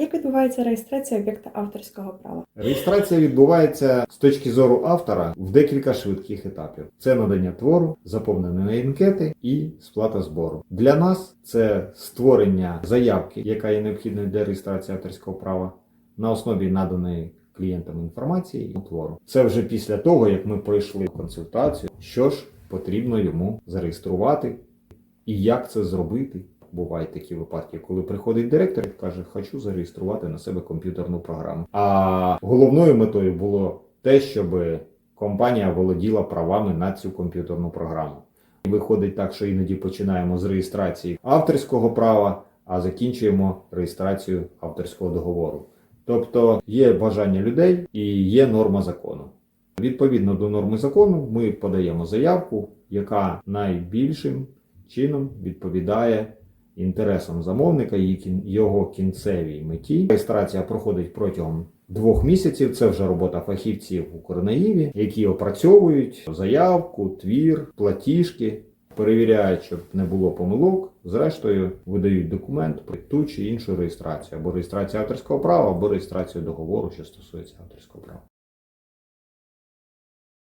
Як відбувається реєстрація об'єкта авторського права? Реєстрація відбувається з точки зору автора в декілька швидких етапів: це надання твору, заповнення анкети і сплата збору. Для нас це створення заявки, яка є необхідною для реєстрації авторського права, на основі наданої клієнтам інформації і твору. Це вже після того, як ми пройшли консультацію, що ж потрібно йому зареєструвати і як це зробити. Бувають такі випадки, коли приходить директор і каже, хочу зареєструвати на себе комп'ютерну програму. А головною метою було те, щоб компанія володіла правами на цю комп'ютерну програму. І виходить так, що іноді починаємо з реєстрації авторського права, а закінчуємо реєстрацію авторського договору. Тобто є бажання людей і є норма закону. Відповідно до норми закону, ми подаємо заявку, яка найбільшим чином відповідає інтересам замовника і його кінцевій меті. Реєстрація проходить протягом двох місяців. Це вже робота фахівців у Корнеїві, які опрацьовують заявку, твір, платіжки, перевіряють, щоб не було помилок. Зрештою, видають документ про ту чи іншу реєстрацію або реєстрацію авторського права, або реєстрацію договору, що стосується авторського права.